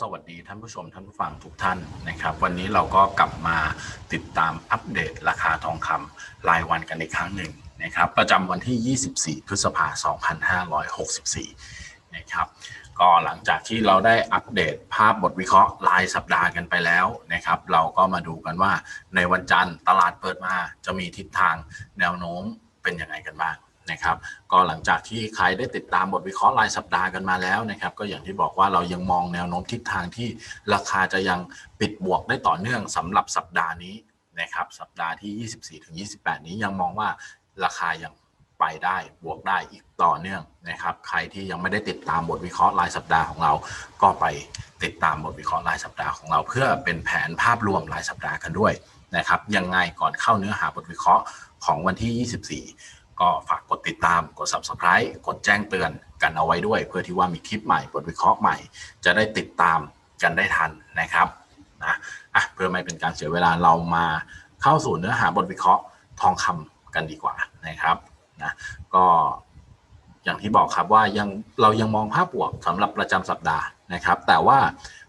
สวัสดีท่านผู้ชมท่านผู้ฟังทุกท่านนะครับ วันนี้เราก็กลับมาติดตามอัปเดตราคาทองคำรายวันกันอีกครั้งหนึ่งนะครับ ประจำวันที่ 24 พฤษภาคม 2564 นะครับ ก็หลังจากที่เราได้อัปเดตภาพบทวิเคราะห์รายสัปดาห์กันไปแล้วนะครับ เราก็มาดูกันว่าในวันจันทร์ตลาดเปิดมาจะมีทิศทางแนวโน้มเป็นยังไงกันบ้าง นะครับก็หลังจากที่ใครได้ติดตามบทวิเคราะห์รายสัปดาห์กันมาแล้วนะครับก็อย่างที่บอกว่าเรายังมองแนวโน้มทิศทางที่ราคาจะยังปิดบวกได้ต่อเนื่องสำหรับสัปดาห์นี้นะครับสัปดาห์ที่ 24ถึง28 นี้ยังมองว่าราคายังไปได้บวกได้อีกต่อเนื่องนะครับ ใครที่ยังไม่ได้ติดตามบทวิเคราะห์รายสัปดาห์ของเรา ก็ไปติดตามบทวิเคราะห์รายสัปดาห์ของเรา เพื่อเป็นแผนภาพรวมรายสัปดาห์กันด้วยนะครับยังไงก่อนเข้าเนื้อหาบทวิเคราะห์ของวันที่ 24 ก็ฝากกดติดตามกด subscribe กดแจ้งเตือนกันเอาไว้ด้วย เพื่อที่ว่ามีคลิปใหม่บทวิเคราะห์ใหม่ จะได้ติดตามกันได้ทันนะครับนะอะเพื่อไม่เป็นการเสียเวลาเรามาเข้าสู่เนื้อหาบทวิเคราะห์ทองคำกันดีกว่านะครับนะก็อย่างที่บอกครับว่ายังเรายังมองภาพบวกสำหรับประจำสัปดาห์นะครับ แต่ว่า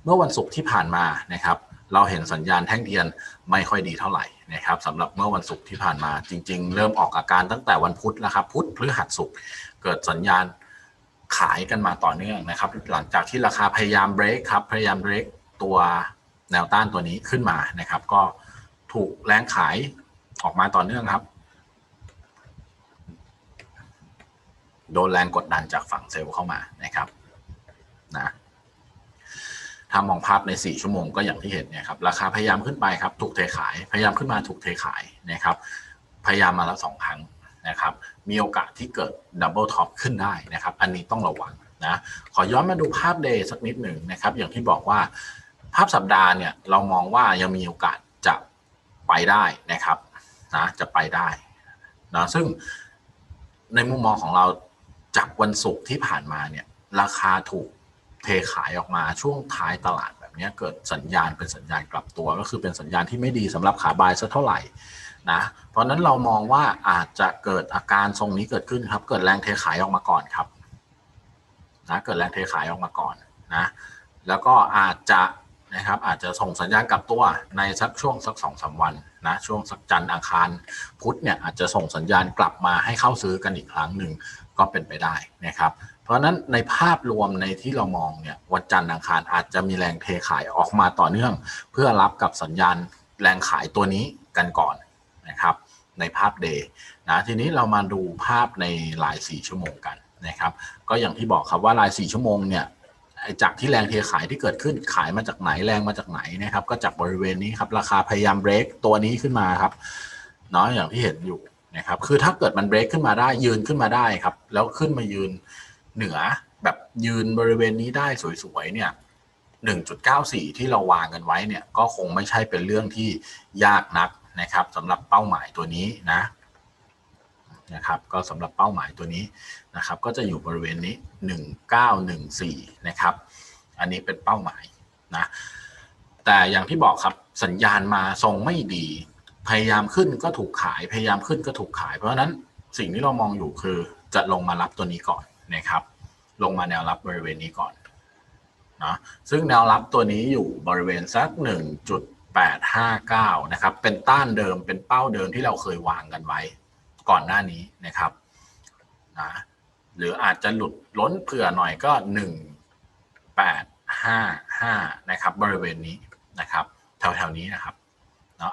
เมื่อวันศุกร์ที่ผ่านมานะครับ เราเห็นสัญญาณแท่งเทียนไม่ค่อยดีเท่าไหร่นะครับสำหรับเมื่อวันศุกร์ที่ผ่านมาจริง ๆ เริ่มออกอาการตั้งแต่วันพุธแล้วครับพุธพฤหัสศุกร์เกิดสัญญาณขายกันมาต่อเนื่องนะครับ หลังจากที่ราคาพยายามเบรกครับพยายามเบรกตัวแนวต้านตัวนี้ขึ้นมานะครับ ก็ถูกแรงขายออกมาต่อเนื่องครับ โดนแรงกดดันจากฝั่งเซลล์เข้ามานะครับ ถ้ามองภาพใน 4 ชั่วโมงก็อย่างที่เห็นเนี่ยครับราคาพยายามขึ้นไปครับถูกเทขาย พยายามขึ้นมาถูกเทขายนะครับพยายามมาแล้วสองครั้งนะครับมีโอกาสที่เกิดดับเบิลท็อปขึ้นได้นะครับอันนี้ต้องระวังนะขอย้อนมาดูภาพเดย์สักนิดหนึ่งนะครับอย่างที่บอกว่าภาพสัปดาห์เนี่ยเรามองว่ายังมีโอกาสจะไปได้นะครับนะจะไปได้นะซึ่งในมุมมองของเราจากวันศุกร์ที่ผ่านมาเนี่ยราคาถูก เทขายออกมาช่วงท้ายตลาดแบบนี้เกิดสัญญาณเป็นสัญญาณกลับตัว ก็คือเป็นสัญญาณที่ไม่ดีสำหรับขาบายสักเท่าไหร่นะเพราะนั้นเรามองว่าอาจจะเกิดอาการทรงนี้เกิดขึ้นครับ เกิดแรงเทขายออกมาก่อนครับนะเกิดแรงเทขายออกมาก่อนนะแล้วก็อาจจะนะครับอาจจะส่งสัญญาณกลับตัวในสักช่วงสักสองสาวันนะช่วงสักจันทร์อังคารพุธเนี่ยอาจจะส่งสัญญาณกลับมาให้เข้าซื้อกันอีกครั้งหนึ่งก็เป็นไปได้นะครับ เพราะฉะนั้นในภาพรวมในที่เรามองเนี่ยวันจันทร์อังคารอาจจะมีแรงเทขายออกมาต่อเนื่อง เพื่อรับกับสัญญาณแรงขายตัวนี้กันก่อนนะครับในภาพเดย์นะทีนี้เรามาดูภาพในราย 4 ชั่วโมงกันนะครับ ก็อย่างที่บอกครับว่าราย 4 ชั่วโมงเนี่ยจากที่แรงเทขายที่เกิดขึ้นขายมาจากไหนแรงมาจากไหนนะครับ ก็จากบริเวณนี้ครับราคาพยายามเบรกตัวนี้ขึ้นมาครับเนาะอย่างที่เห็นอยู่นะครับคือถ้าเกิดมันเบรกขึ้นมาได้ยืนขึ้นมาได้ครับ แล้วขึ้นมายืน เหนือแบบยืนบริเวณนี้ได้สวยๆเนี่ย 1.94 ที่เราวางกันไว้เนี่ยก็คงไม่ใช่เป็นเรื่องที่ยากนักนะครับสำหรับเป้าหมายตัวนี้นะนะครับก็สำหรับเป้าหมายตัวนี้นะครับ ก็จะอยู่บริเวณนี้ 1914 นะครับ อันนี้เป็นเป้าหมายนะแต่อย่างที่บอกครับสัญญาณมาทรงไม่ดี พยายามขึ้นก็ถูกขาย พยายามขึ้นก็ถูกขาย เพราะฉะนั้นสิ่งที่เรามองอยู่คือจะลงมารับตัวนี้ก่อน นะครับ ลงมาแนวรับบริเวณนี้ก่อนนะซึ่งแนวรับตัวนี้อยู่บริเวณสัก 1.859 นะครับ เป็นต้านเดิมเป็นเป้าเดิมที่เราเคยวางกันไว้ก่อนหน้านี้นะครับนะหรืออาจจะหลุดล้นเผื่อหน่อยก็ 1855 นะครับบริเวณนี้นะครับแถวๆนี้นะครับ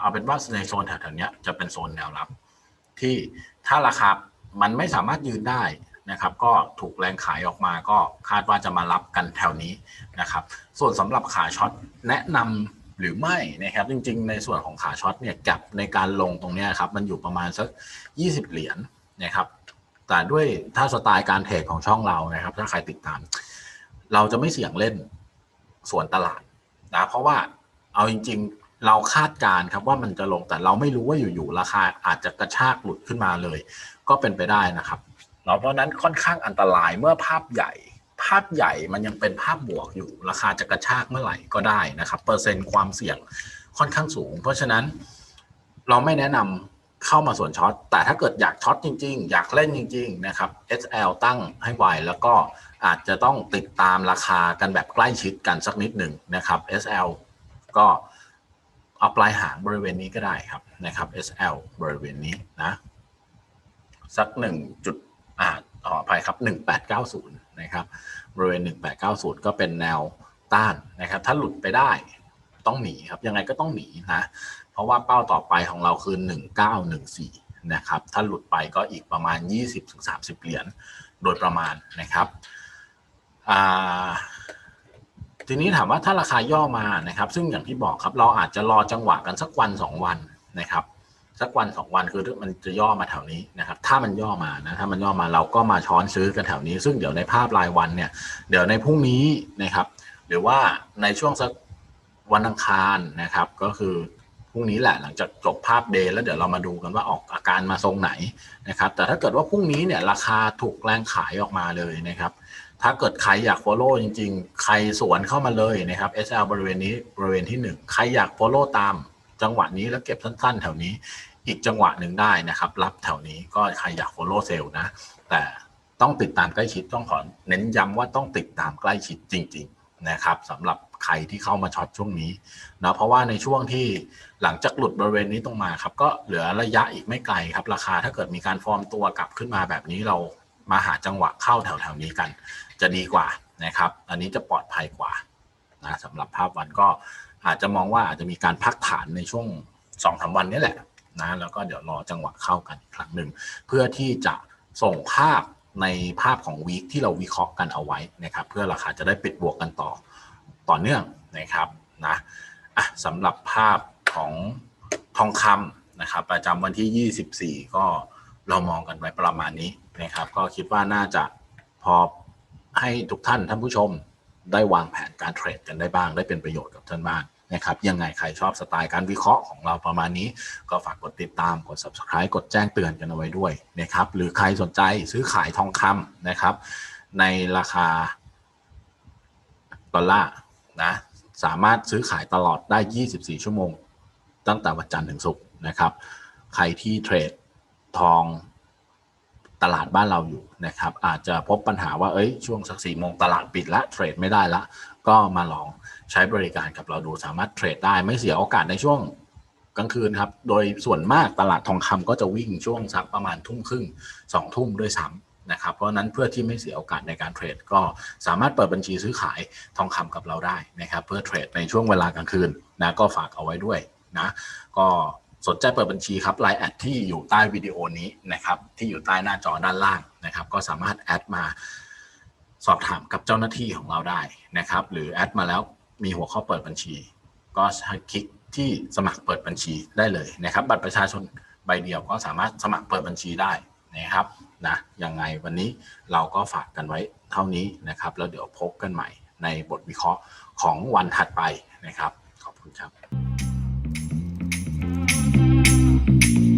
เอาเป็นว่าในโซนแถวๆนี้จะเป็นโซนแนวรับ ที่ถ้าราคามันไม่สามารถยืนได้ นะครับ ก็ถูกแรงขายออกมาก็คาดว่าจะมารับกันแถวนี้นะครับ ส่วนสำหรับขาช็อตแนะนำหรือไม่นะครับ จริง ๆ ในส่วนของขาช็อตเนี่ยกับในการลงตรงนี้ครับมันอยู่ประมาณสัก 20 เหรียญนะครับ แต่ด้วยถ้าสไตล์การเทรดของช่องเรานะครับ ถ้าใครติดตาม เราจะไม่เสี่ยงเล่นส่วนตลาดนะเพราะว่าเอาจริง ๆเราคาดการครับว่ามันจะลงแต่เราไม่รู้ว่าอยู่ๆราคาอาจจะกระชากหลุดขึ้นมาเลย ก็เป็นไปได้นะครับ นาะเพราะนั้นค่อนข้างอันตรายเมื่อภาพใหญ่ ภาพใหญ่มันยังเป็นภาพบวกอยู่ ราคาจะกระชากเมื่อไหร่ก็ได้นะครับ เปอร์เซ็นต์ความเสี่ยงค่อนข้างสูง เพราะฉะนั้นเราไม่แนะนเข้ามาส่วนช็อต แต่ถ้าเกิดอยากช็อตจริง ๆ อยากเล่นจริง ๆ นะครับ SL ตั้งให้ไวแล้วก็อาจจะต้องติดตามราคากันแบบใกล้ชิดกันสักนิดหนึ่งนะครับ SL ก็เอาปลายหางบริเวณนี้ก็ได้ครับนะครับ SL บริเวณนี้นะ สักหนึ่งจุด อ่าขออภัยครับ 1890 นะครับ บริเวณ 1890 ก็เป็นแนวต้านนะครับ ถ้าหลุดไปได้ต้องหนีครับ ยังไงก็ต้องหนีนะ เพราะว่าเป้าต่อไปของเราคือ 1914 นะครับ ถ้าหลุดไปก็อีกประมาณ 20-30 เหรียญโดยประมาณนะครับ อ่าทีนี้ถามว่าถ้าราคาย่อมานะครับ ซึ่งอย่างที่บอกครับเราอาจจะรอจังหวะกันสักวัน 2 วันนะครับ สักวันสองวันคือมันจะย่อมาแถวนี้นะครับ ถ้ามันย่อมานะถ้ามันย่อมาเราก็มาช้อนซื้อกันแถวนี้ ซึ่งเดี๋ยวในภาพรายวันเนี่ย เดี๋ยวในพรุ่งนี้นะครับ หรือว่าในช่วงสักวันอังคารนะครับ ก็คือพรุ่งนี้แหละหลังจากจบภาพเดย์แล้วเดี๋ยวเรามาดูกันว่าออกอาการมาทรงไหนนะครับ แต่ถ้าเกิดว่าพรุ่งนี้เนี่ยราคาถูกแรงขายออกมาเลยนะครับ ถ้าเกิดใครอยาก follow จริง ๆ ใครสวนเข้ามาเลยนะครับ SL บริเวณนี้บริเวณที่หนึ่งใครอยาก follow ตามจังหวะนี้แล้วเก็บสั้นๆ แถวนี้ อีกจังหวะหนึ่งได้นะครับ รับแถวนี้ก็ใครอยาก follow sale นะ แต่ต้องติดตามใกล้ชิดต้องขอเน้นย้ำว่าต้องติดตามใกล้ชิดจริง ๆนะครับสำหรับใครที่เข้ามาช็อตช่วงนี้นะเพราะว่าในช่วงที่หลังจากหลุดบริเวณนี้ตรงมาครับ ก็เหลือระยะอีกไม่ไกลครับ ราคาถ้าเกิดมีการฟอร์มตัวกลับขึ้นมาแบบนี้เรามาหาจังหวะเข้าแถวๆนี้กัน จะดีกว่านะครับ อันนี้จะปลอดภัยกว่านะสำหรับภาพวันก็อาจจะมองว่าอาจจะมีการพักฐานในช่วงสองสาวันนี้แหละ นะแล้วก็เดี๋ยวรอจังหวะเข้ากันอีกครั้งหนึ่งเพื่อที่จะส่งภาพในภาพของวีคที่เราวิเคราะห์กันเอาไว้นะครับ เพื่อราคาจะได้ปิดบวกกันต่อต่อเนื่องนะครับนะอะสำหรับภาพของทองคำนะครับ ประจำวันที่ 24 ก็เรามองกันไว้ประมาณนี้นะครับ ก็คิดว่าน่าจะพอให้ทุกท่านท่านผู้ชมได้วางแผนการเทรดกันได้บ้าง ได้เป็นประโยชน์กับท่านบ้าง นะครับยังไงใครชอบสไตล์การวิเคราะห์ของเราประมาณนี้ ก็ฝากกดติดตามกด subscribe กดแจ้งเตือนกันเอาไว้ด้วยนะครับหรือใครสนใจซื้อขายทองคำนะครับ ในราคาดอลลาร์นะสามารถซื้อขายตลอดได้ 24 ชั่วโมง ตั้งแต่วันจันทร์ถึงศุกร์นะครับ ใครที่เทรดทอง ตลาดบ้านเราอยู่นะครับอาจจะพบปัญหาว่าเอ้ยช่วงสักสี่โมงตลาดปิดละเทรดไม่ได้ละ ก็มาลองใช้บริการกับเราดูสามารถเทรดได้ไม่เสียโอกาสในช่วงกลางคืนครับ โดยส่วนมากตลาดทองคำก็จะวิ่งช่วงสักประมาณทุ่มครึ่งสองทุ่มด้วยซ้ำนะครับ เพราะฉะนั้นเพื่อที่ไม่เสียโอกาสในการเทรด ก็สามารถเปิดบัญชีซื้อขายทองคำกับเราได้นะครับ เพื่อเทรดในช่วงเวลากลางคืนนะก็ฝากเอาไว้ด้วยนะ ก็ สนใจเปิดบัญชีครับไลน์แอดที่อยู่ใต้วิดีโอนี้นะครับที่อยู่ใต้หน้าจอด้านล่างนะครับ ก็สามารถแอดมาสอบถามกับเจ้าหน้าที่ของเราได้นะครับ หรือแอดมาแล้วมีหัวข้อเปิดบัญชี ก็คลิกที่สมัครเปิดบัญชีได้เลยนะครับ บัตรประชาชนใบเดียวก็สามารถสมัครเปิดบัญชีได้นะครับนะยังไงวันนี้เราก็ฝากกันไว้เท่านี้นะครับ แล้วเดี๋ยวพบกันใหม่ในบทวิเคราะห์ของวันถัดไปนะครับ ขอบคุณครับ thank you